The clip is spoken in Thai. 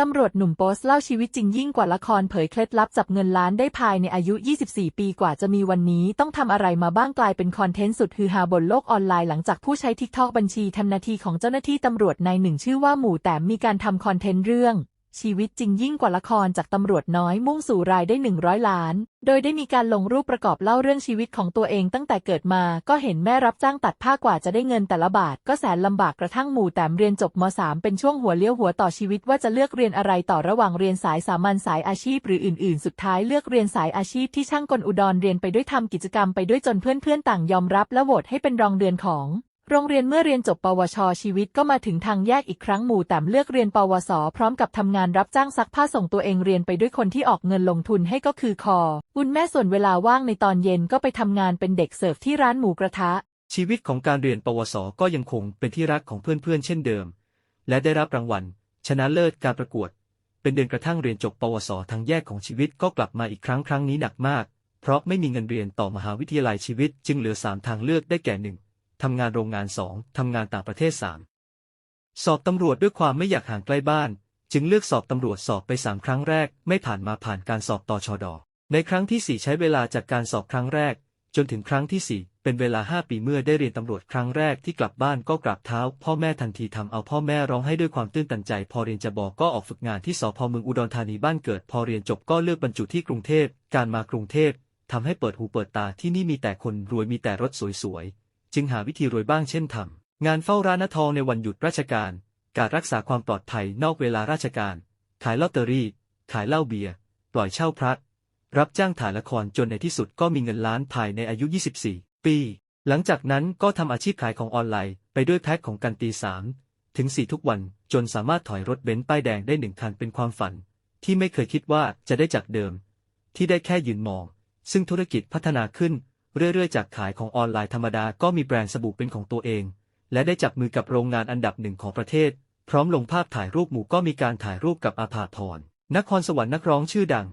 ตำรวจหนุ่มโปสเล่าชีวิตจริงยิ่งกว่าละครเผยเคล็ดลับจับเงินล้านได้ภายในอายุ 24 ปีกว่าจะมีวันนี้ต้องทำอะไรมาบ้างกลายเป็นคอนเทนต์สุดฮือฮาบนโลกออนไลน์หลังจากผู้ใช้ทิกทอกบัญชีทำนาทีของเจ้าหน้าที่ตำรวจนายหนึ่งชื่อว่าหมู่แต้มมีการทำคอนเทนต์เรื่อง ชีวิตจริงยิ่งกว่าละครจากตำรวจน้อยมุ่งสู่รายได้ 100 ล้าน โดยได้มีการลงรูปประกอบเล่าเรื่องชีวิตของตัวเองตั้งแต่เกิดมา ก็เห็นแม่รับจ้างตัดผ้ากว่าจะได้เงินแต่ละบาท ก็แสนลำบากกระทั่งหมู่แต้มเรียนจบม .3 เป็นช่วงหัวเลี้ยวหัวต่อชีวิตว่าจะเลือกเรียนอะไรต่อระหว่างเรียนสายสามัญสายอาชีพ หรืออื่น ๆ สุดท้ายเลือกเรียนสายอาชีพที่ช่างกลอุดรเรียนไปด้วยทำกิจกรรมไปด้วยจนเพื่อนๆต่างยอมรับและโหวตให้เป็นรองเดือนของ โรงเรียนเมื่อเรียนจบปวช ชีวิตก็มาถึงทางแยกอีกครั้งหมู่แต้มเลือกเรียนปวส พร้อมกับทำงานรับจ้างซักผ้าส่งตัวเองเรียนไปด้วยคนที่ออกเงินลงทุนให้ก็คือคอ บุญแม่ส่วนเวลาว่างในตอนเย็นก็ไปทำงานเป็นเด็กเสิร์ฟที่ร้านหมูกระทะ ชีวิตของการเรียนปวส ก็ยังคงเป็นที่รักของเพื่อนๆเช่นเดิม และได้รับรางวัล ชนะเลิศการประกวด เป็นเดือนกระทั่งเรียนจบปวส ทางแยกของชีวิตก็กลับมาอีกครั้งครั้งนี้หนักมาก เพราะไม่มีเงินเรียนต่อมหาวิทยาลัยชีวิต จึงเหลือ3ทางเลือกได้แก่หนึ่ง ทำงานโรงงาน 2 ทำงานต่างประเทศ 3 สอบตำรวจด้วยความไม่อยากห่างใกล้บ้าน จึงเลือกสอบตำรวจสอบไป3ครั้งแรก ไม่ผ่านมาผ่านการสอบต่อชอดอในครั้งที่ 4 ใช้เวลาจากการสอบครั้งแรก จนถึงครั้งที่ 4 เป็นเวลา 5 ปีเมื่อได้เรียนตำรวจครั้งแรกที่กลับบ้านก็กราบเท้า พ่อแม่ทันทีทำเอาพ่อแม่ร้องให้ด้วยความตื้นตันใจ พอเรียนจะบอกก็ออกฝึกงานที่สพเมืองอุดรธานีบ้านเกิด พอเรียนจบก็เลือกบรรจุที่กรุงเทพการมากรุงเทพทำให้เปิดหูเปิดตาที่นี่มีแต่คนรวยมีแต่รถสวย จึงหาวิธีรวยบ้างเช่นทำงานเฝ้าร้านทองในวันหยุดราชการ การรักษาความปลอดภัยนอกเวลาราชการ ขายลอตเตอรี่ ขายเหล้าเบียร์ ปล่อยเช่าพระ รับจ้างถ่ายละครจนในที่สุดก็มีเงินล้านภายในอายุ 24 ปี หลังจากนั้นก็ทำอาชีพขายของออนไลน์ ไปด้วยแพ็คของกันตีสามถึงสี่ทุกวันจนสามารถถอยรถเบนซ์ป้ายแดงได้หนึ่งคันเป็นความฝัน ที่ไม่เคยคิดว่าจะได้จากเดิม ที่ได้แค่ยืนมอง ซึ่งธุรกิจพัฒนาขึ้น เรื่อยๆ จากขายของออนไลน์ธรรมดาก็มีแบรนด์สบู่เป็นของตัวเอง และได้จับมือกับโรงงานอันดับหนึ่งของประเทศ พร้อมลงภาพถ่ายรูปหมู่ก็มีการถ่ายรูปกับอาภาพรนครสวรรค์นักร้องชื่อดัง